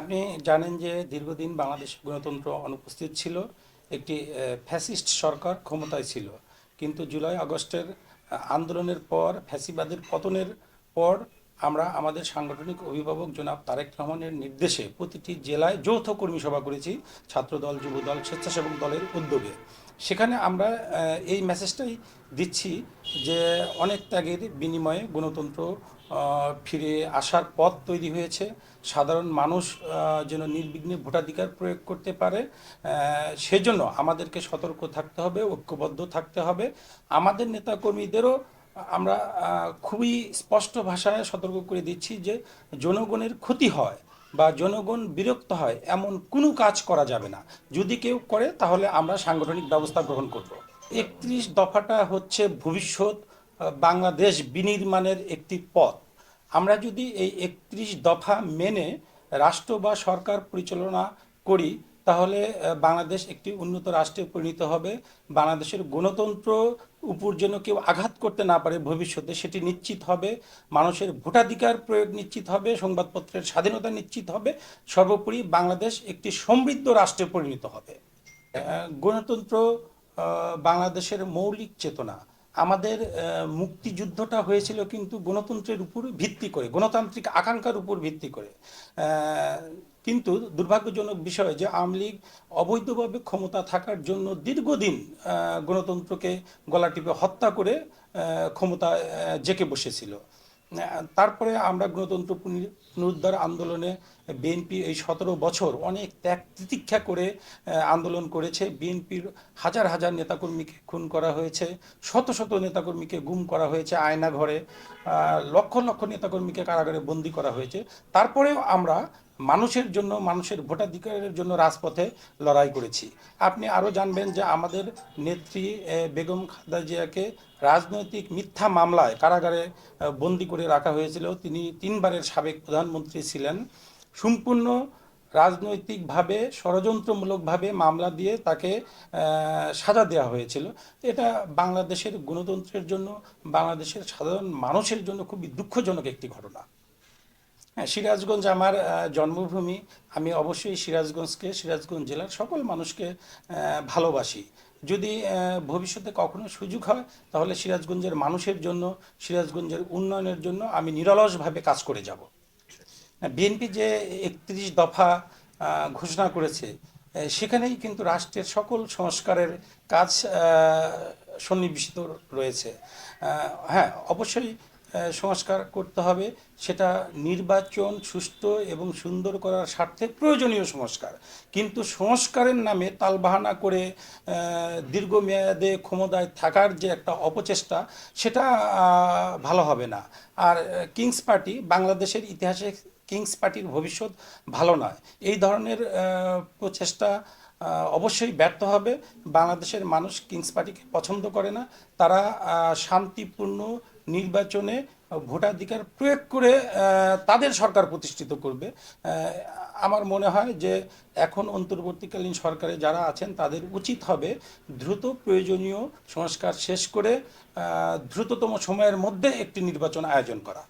আপনি জানেন যে দীর্ঘদিন বাংলাদেশ গণতন্ত্র অনুপস্থিত ছিল, একটি ফ্যাসিস্ট সরকার ক্ষমতায় ছিল। কিন্তু জুলাই আগস্টের আন্দোলনের পর, ফ্যাসিবাদের পতনের পর আমরা আমাদের সাংগঠনিক অভিভাবক জনাব তারেক রহমানের নির্দেশে প্রতিটি জেলায় যৌথ কর্মী সভা করেছি, ছাত্রদল, যুবদল, স্বেচ্ছাসেবক দলের উদ্যোগে। সেখানে আমরা এই মেসেজটাই দিচ্ছি যে অনেক ত্যাগের বিনিময়ে গণতন্ত্র ফিরে আসার পথ তৈরি হয়েছে। সাধারণ মানুষ যেন নির্বিঘ্নে ভোটাধিকার প্রয়োগ করতে পারে সেজন্য আমাদেরকে সতর্ক থাকতে হবে, ঐক্যবদ্ধ থাকতে হবে। আমাদের নেতাকর্মীদেরও আমরা খুবই স্পষ্ট ভাষায় সতর্ক করে দিচ্ছি যে জনগণের ক্ষতি হয় বা জনগণ বিরক্ত হয় এমন কোনো কাজ করা যাবে না। যদি কেউ করে, তাহলে আমরা সাংগঠনিক ব্যবস্থা গ্রহণ করব। একত্রিশ দফাটা হচ্ছে ভবিষ্যৎ বাংলাদেশ বিনির্মাণের একটি পথ। আমরা যদি এই একত্রিশ দফা মেনে রাষ্ট্র বা সরকার পরিচালনা করি তাহলে বাংলাদেশ একটি উন্নত রাষ্ট্রে পরিণত হবে। বাংলাদেশের গণতন্ত্র উপর যেন কেউ আঘাত করতে না পারে ভবিষ্যতে, সেটি নিশ্চিত হবে। মানুষের ভোটাধিকার প্রয়োগ নিশ্চিত হবে, সংবাদপত্রের স্বাধীনতা নিশ্চিত হবে। সর্বোপরি বাংলাদেশ একটি সমৃদ্ধ রাষ্ট্রে পরিণত হবে। গণতন্ত্র বাংলাদেশের মৌলিক চেতনা আমাদের মুক্তিযুদ্ধটা হয়েছিল কিন্তু গণতন্ত্রের উপর ভিত্তি করে, গণতান্ত্রিক আকাঙ্ক্ষার উপর ভিত্তি করে। কিন্তু দুর্ভাগ্যজনক বিষয় যে আওয়ামী লীগ অবৈধভাবে ক্ষমতা থাকার জন্য দীর্ঘদিন গণতন্ত্রকে গলা টিপে হত্যা করে ক্ষমতা জেঁকে বসেছিল। তারপরে আমরা গণতন্ত্র পুনরু- পুনরুদ্ধার আন্দোলনে বিএনপি এই সতেরো বছর অনেক ত্যাগ প্রতীক্ষা করে আন্দোলন করেছে। বিএনপির হাজার হাজার নেতাকর্মীকে খুন করা হয়েছে, শত শত নেতাকর্মীকে গুম করা হয়েছে আয়না ঘরে লক্ষ লক্ষ নেতাকর্মীকে কারাগারে বন্দি করা হয়েছে। তারপরেও আমরা মানুষের জন্য, মানুষের ভোটাধিকারের জন্য রাজপথে লড়াই করেছি। আপনি আরও জানবেন যে আমাদের নেত্রী বেগম খালেদা জিয়াকে রাজনৈতিক মিথ্যা মামলায় কারাগারে বন্দি করে রাখা হয়েছিল। তিনি তিনবারের সাবেক প্রধানমন্ত্রী ছিলেন। সম্পূর্ণ রাজনৈতিকভাবে, ষড়যন্ত্রমূলকভাবে মামলা দিয়ে তাকে সাজা দেওয়া হয়েছিল। এটা বাংলাদেশের গণতন্ত্রের জন্য, বাংলাদেশের সাধারণ মানুষের জন্য খুবই দুঃখজনক একটি ঘটনা। হ্যাঁ সিরাজগঞ্জ আমার জন্মভূমি। আমি অবশ্যই সিরাজগঞ্জকে, সিরাজগঞ্জ জেলার সকল মানুষকে ভালোবাসি। যদি ভবিষ্যতে কখনো সুযোগ হয়, তাহলে সিরাজগঞ্জের মানুষের জন্য, সিরাজগঞ্জের উন্নয়নের জন্য আমি নিরলসভাবে কাজ করে যাব। বিএনপি যে একত্রিশ দফা ঘোষণা করেছে সেখানেই কিন্তু রাষ্ট্রের সকল সংস্কারের কাজ সন্নিবেশিত রয়েছে। হ্যাঁ অবশ্যই সংস্কার করতে হবে, সেটা নির্বাচন সুষ্ঠু এবং সুন্দর করার স্বার্থে প্রয়োজনীয় সংস্কার। কিন্তু সংস্কারের নামে তালবাহানা করে দীর্ঘমেয়াদে ক্ষমতায় থাকার যে একটা অপচেষ্টা, সেটা ভালো হবে না। আর কিংস পার্টি বাংলাদেশের ইতিহাসে কিংস পার্টির ভবিষ্যৎ ভালো নয়। এই ধরনের প্রচেষ্টা অবশ্যই ব্যর্থ হবে। বাংলাদেশের মানুষ কিংস পার্টিকে পছন্দ করে না। তারা শান্তিপূর্ণ নির্বাচনে ভোটাধিকার প্রয়োগ করে তাদের সরকার প্রতিষ্ঠিত করবে। আমার মনে হয় যে এখন অন্তর্বর্তীকালীন সরকারে যারা আছেন, তাদের উচিত হবে দ্রুত প্রয়োজনীয় সংস্কার শেষ করে দ্রুততম সময়ের মধ্যে একটি নির্বাচন আয়োজন করা।